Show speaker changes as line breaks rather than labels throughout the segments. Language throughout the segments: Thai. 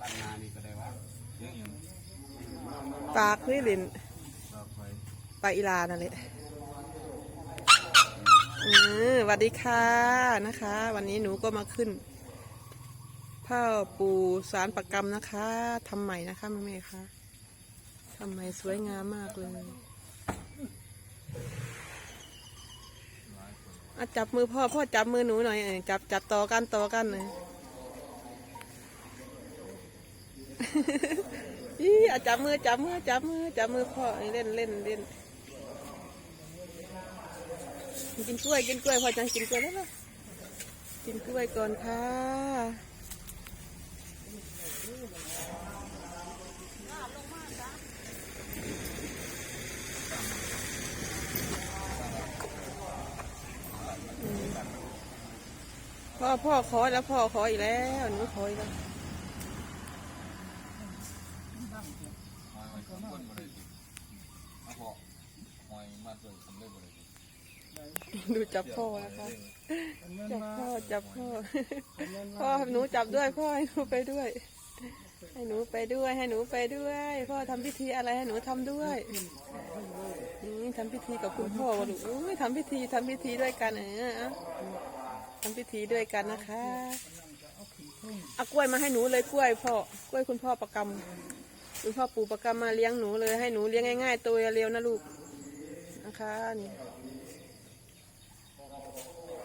ปันนานี่ก็ได้ว่า
ปากนี่ลิน
ดอกไฟ
ปลาอีลานั่นแหละอืมสวัสดีค่ะนะคะ วันนี้หนูก็มาขึ้นผ้าปูสารประกรรมนะคะทำใหม่นะคะแม่แม่คะทำใหม่สวยงามมากเลยอะจับมือพ่อพ่อจับมือหนูหน่อยเออจับจับต่อกันต่อกันเลย อีอะจับมือจับมือจับมือจับมือพ่อเล่นเล่นเล่นกินกล้วยกินกล้วยพ่อจังกินกล้วยแล้วล่ะกินกล้วยก่อนค่ะพ่อพ่อขอแล้วพ่อขออีกแล้วหนูขออีกแล้ว
หอยหอยข้างบนบ่ได้ติเอาพอหอยมาตัวสำเร็จบ่ได้ติ
ดูจับพ่อนะคะจับพ่อจับพ่อพ่อหนูจับด้วยพ่อให้หนูไปด้วย ให้หนูไปด้วยให้หนูไปด้วย พ่อทำพิธีอะไรให้หนูทำด้วยอืมทำพิธีกับคุณพ่อวะลูกอุ้ทำพิธีทำพิธีด้วยกันเออเอาทำพิธีด้วยกันนะคะเอากล้วยมาให้หนูเลยกล้วยพ่อกล้วยคุณพ่อประกำ คุณพ่อปู่ประกำมาเลี้ยงหนูเลยให้หนูเลี้ยงง่ายๆ ตัวเร็วนะลูกนะคะนี่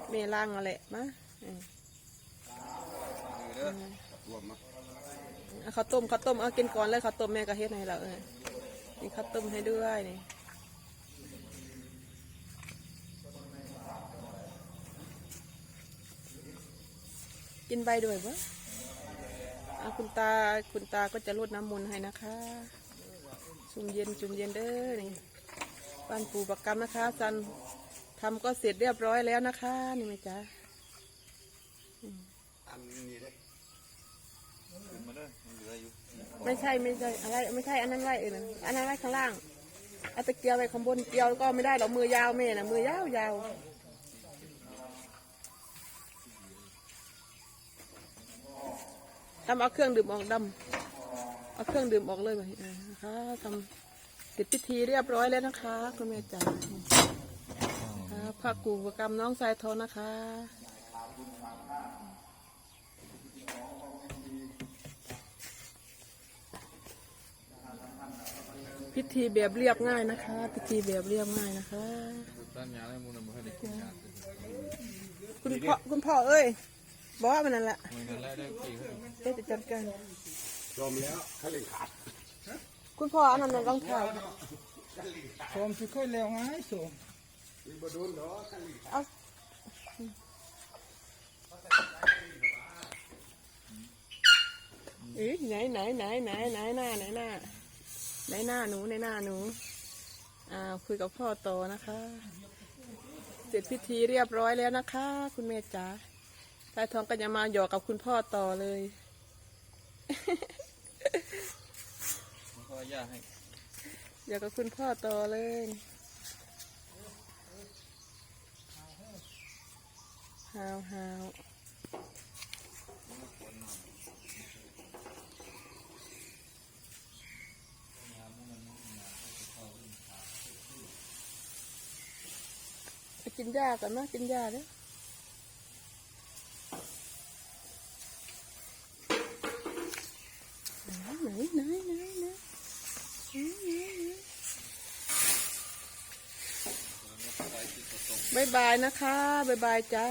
เมล่างอะไรมาอืม
เด้อรวมมา
เข้าวต้มข้าวต้มเอากินก่อนเลยข้าวต้มแม่ก็เฮ็ดให้เราเออนี่ข้าวต้มให้ด้วยนี่กินใบด้วยปะ คุณตาคุณตาก็จะรดน้ำมนต์ให้นะคะจุ่มเย็นจุ่มเย็นเด้อนี่บ้านปู่ประกรรมนะคะซันทำก็เสร็จเรียบร้อยแล้วนะคะ นี่ไหมจ๊ะ
อันนี้เด้ขึ้นมาเด้มันเหลืออยู่
ไม่ใช่ไม่ใช่อะไรไม่ใช่อันนั้นไว้เออนะอันนั้นไว้ข้างล่างเอาตะเกียบไว้ข้างบนเกียวก็ไม่ได้หรอกมือยาวแม่นะมือยาวยาว ทำเอาเครื่องดื่มออกดำเอาเครื่องดื่มออกเลยไปนะคะทำเสร็จพิธีเรียบร้อยแล้วนะคะ คุณแม่จ๋าครับพระกูประกรรมน้องสายทองนะคะพิธีแบบเรียบง่ายนะคะ พิธีแบบเรียบง่ายนะคะ
ด้านยาแล้วมูลบ่ให้ได้กินยา
คุณพ่อคุณพ่อเอ้ย บอกว่ามันนั่นแหละ
มือนั้นแรกได้กี่เขา
เดี๋ยวจะจัดการ
รวมแล้วเขาเลยขาด
คุณพ่ออันนั้นน่ะรองเท้า
ผมสิค่อยแล้วไงส่ง
เอาเอ๊ะไหนไหนไหนไหนไหนหน้าไหนหน้าไหนหน้าหนูไหนหน้าหนูอ่าคุยกับพ่อต่อนะคะ เสร็จพิธีเรียบร้อยแล้วนะคะ คุณแม่จ๋า ตายทองก็จะมาหยอกกับคุณพ่อต่อเลย
ก็ย่าให้
อยากกับคุณพ่อต่อเลยฮาวฮาวไปกินหญ้าก่อนนะกินหญ้าเด้อไหนไหนไหนไหนไหน บายบายนะคะบายบายจ้า